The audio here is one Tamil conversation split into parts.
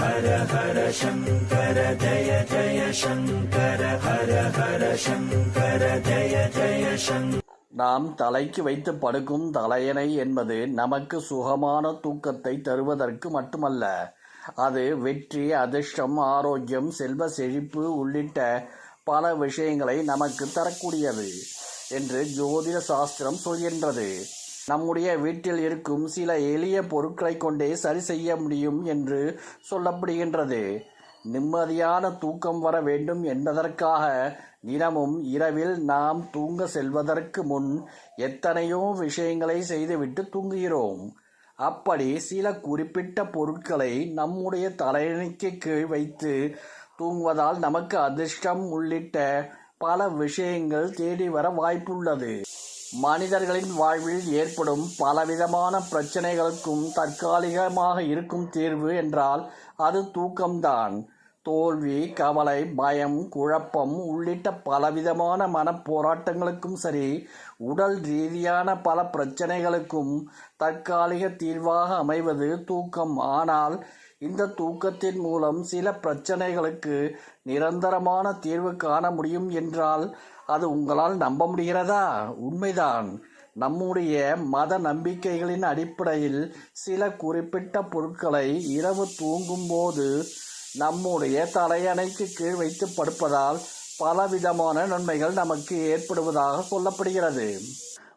ஹர ஹர சங்கர ஜய ஜய சங்கர ஹர ஹர சங்கர ஜய ஜய சங்கர நாம் தலைக்கு வைத்து படுக்கும் தலையணை என்பது நமக்கு சுகமான தூக்கத்தை தருவதற்கு மட்டுமல்ல அது வெற்றி அதிர்ஷ்டம் ஆரோக்கியம் செல்வ செழிப்பு உள்ளிட்ட பல விஷயங்களை நமக்கு தரக்கூடியது என்று ஜோதிட சாஸ்திரம் சொல்கின்றது. நம்முடைய வீட்டில் இருக்கும் சில எளிய பொருட்களை கொண்டே சரி செய்ய முடியும் என்று சொல்லப்படுகின்றது. நிம்மதியான தூக்கம் வர வேண்டும் என்பதற்காக தினமும் இரவில் நாம் தூங்க செல்வதற்கு முன் எத்தனையோ விஷயங்களை செய்துவிட்டு தூங்குகிறோம். அப்படி சில குறிப்பிட்ட பொருட்களை நம்முடைய தலையணிக்கு கீழ் வைத்து தூங்குவதால் நமக்கு அதிர்ஷ்டம் உள்ளிட்ட பல விஷயங்கள் தேடி வர வாய்ப்புள்ளது. மனிதர்களின் வாழ்வில் ஏற்படும் பலவிதமான பிரச்சனைகளுக்கும் தற்காலிகமாக இருக்கும் தீர்வு என்றால் அது தூக்கம்தான். தோல்வி கவலை பயம் குழப்பம் உள்ளிட்ட பலவிதமான மனப்போராட்டங்களுக்கும் சரி உடல் ரீதியான பல பிரச்சனைகளுக்கும் தற்காலிக தீர்வாக அமைவது தூக்கம். ஆனால் இந்த தூக்கத்தின் மூலம் சில பிரச்சனைகளுக்கு நிரந்தரமான தீர்வு காண முடியும் என்றால் அது உங்களால் நம்ப முடிகிறதா? உண்மைதான். நம்முடைய மத நம்பிக்கைகளின் அடிப்படையில் சில குறிப்பிட்ட பொருட்களை இரவு தூங்கும்போது நம்முடைய தலையணைக்கு கீழ் வைத்து படுப்பதால் பலவிதமான நன்மைகள் நமக்கு ஏற்படுவதாக சொல்லப்படுகிறது.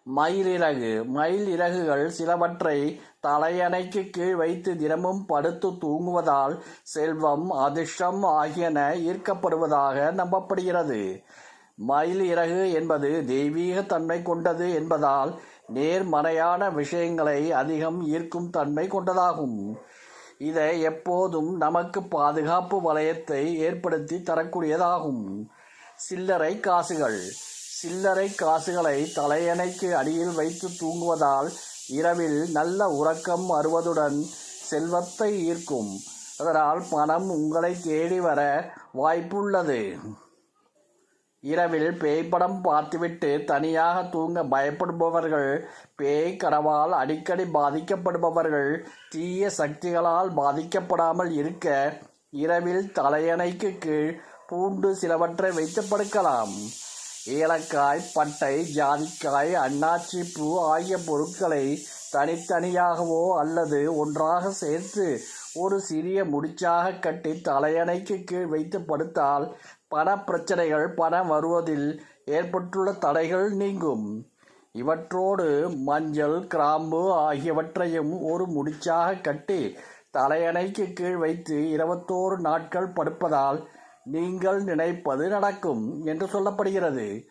மயிலிறகு மயில் இறகுகள் சிலவற்றை தலையணைக்கு கீழ் வைத்து தினமும் படுத்து தூங்குவதால் செல்வம் அதிர்ஷ்டம் ஆகியன ஈர்க்கப்படுவதாக நம்பப்படுகிறது. மயில் இறகு என்பது தெய்வீக தன்மை கொண்டது என்பதால் நேர்மறையான விஷயங்களை அதிகம் ஈர்க்கும் தன்மை கொண்டதாகும். இதை எப்போதும் நமக்கு பாதுகாப்பு வளையத்தை ஏற்படுத்தி தரக்கூடியதாகும். சில்லறை காசுகள். சில்லறை காசுகளை தலையணைக்கு அடியில் வைத்து தூங்குவதால் இரவில் நல்ல உறக்கம் வருவதுடன் செல்வத்தை ஈர்க்கும். அதனால் பணம் உங்களை தேடி வர வாய்ப்புள்ளது. இரவில் பேய் படம் பார்த்துவிட்டு தனியாக தூங்க பயப்படுபவர்கள் பேய் கனவால் அடிக்கடி பாதிக்கப்படுபவர்கள் தீய சக்திகளால் பாதிக்கப்படாமல் இருக்க இரவில் தலையணைக்கு கீழ் பூண்டு சிலவற்றை வைத்து படுக்கலாம். ஏலக்காய் பட்டை ஜாதிக்காய் அன்னாச்சி பூ ஆகிய பொருட்களை தனித்தனியாகவோ அல்லது ஒன்றாக சேர்த்து ஒரு சிறிய முடிச்சாக கட்டி தலையணைக்கு கீழ் வைத்து படுத்தால் பண பிரச்சனைகள் பணம் வருவதில் ஏற்பட்டுள்ள தடைகள் நீங்கும். இவற்றோடு மஞ்சள் கிராம்பு ஆகியவற்றையும் ஒரு முடிச்சாக கட்டி தலையணைக்கு கீழ் வைத்து இருபத்தோரு நாட்கள் படுப்பதால் நீங்கள் நினைப்பது நடக்கும் என்று சொல்லப்படுகிறது.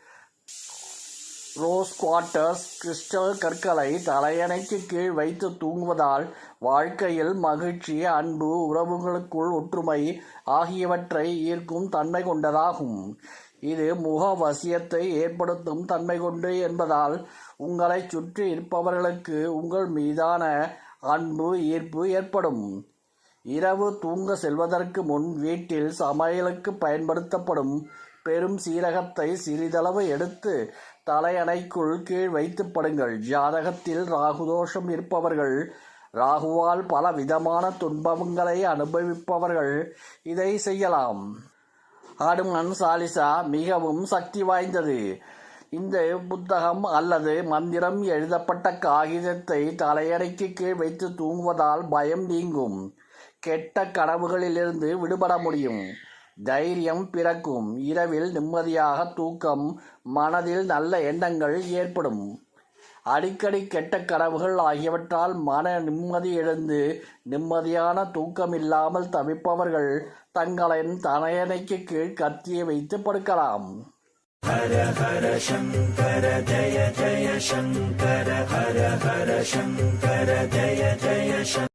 ரோஸ் குவார்ட்டர்ஸ் கிறிஸ்டல் கற்களை தலையணைக்கு கீழ் வைத்து தூங்குவதால் வாழ்க்கையில் மகிழ்ச்சி அன்பு உறவுகளுக்குள் ஒற்றுமை ஆகியவற்றை ஈர்க்கும் தன்மை கொண்டதாகும். இது முக வசியத்தை ஏற்படுத்தும் தன்மை கொண்டு என்பதால் உங்களை சுற்றி இருப்பவர்களுக்கு உங்கள் மீதான அன்பு ஈர்ப்பு ஏற்படும். இரவு தூங்க செல்வதற்கு முன் வீட்டில் சமையலுக்கு பயன்படுத்தப்படும் பெரும் சீரகத்தை சிறிதளவு எடுத்து தலையணைக்குள் கீழ் வைத்து படுங்கள். ஜாதகத்தில் ராகுதோஷம் இருப்பவர்கள் ராகுவால் பல விதமான துன்பங்களை அனுபவிப்பவர்கள் இதை செய்யலாம். ஹனுமன் சாலிசா மிகவும் சக்தி வாய்ந்தது. இந்த புத்தகம் அல்லது மந்திரம் எழுதப்பட்ட காகிதத்தை தலையணைக்கு கீழ் வைத்து தூங்குவதால் பயம் நீங்கும். கெட்ட கனவுகளிலிருந்து விடுபட முடியும். தைரியம் பிறக்கும். இரவில் நிம்மதியாக தூக்கம் மனதில் நல்ல எண்ணங்கள் ஏற்படும். அடிக்கடி கெட்ட கனவுகள் ஆகியவற்றால் மன நிம்மதி எழுந்து நிம்மதியான தூக்கம் இல்லாமல் தவிப்பவர்கள் தங்களின் தனையணைக்கு கீழ் கத்தியை வைத்து படுக்கலாம். ஹர ஹர சங்கர ஜய ஜய சங்கர ஹர ஹர சங்கர ஜய ஜய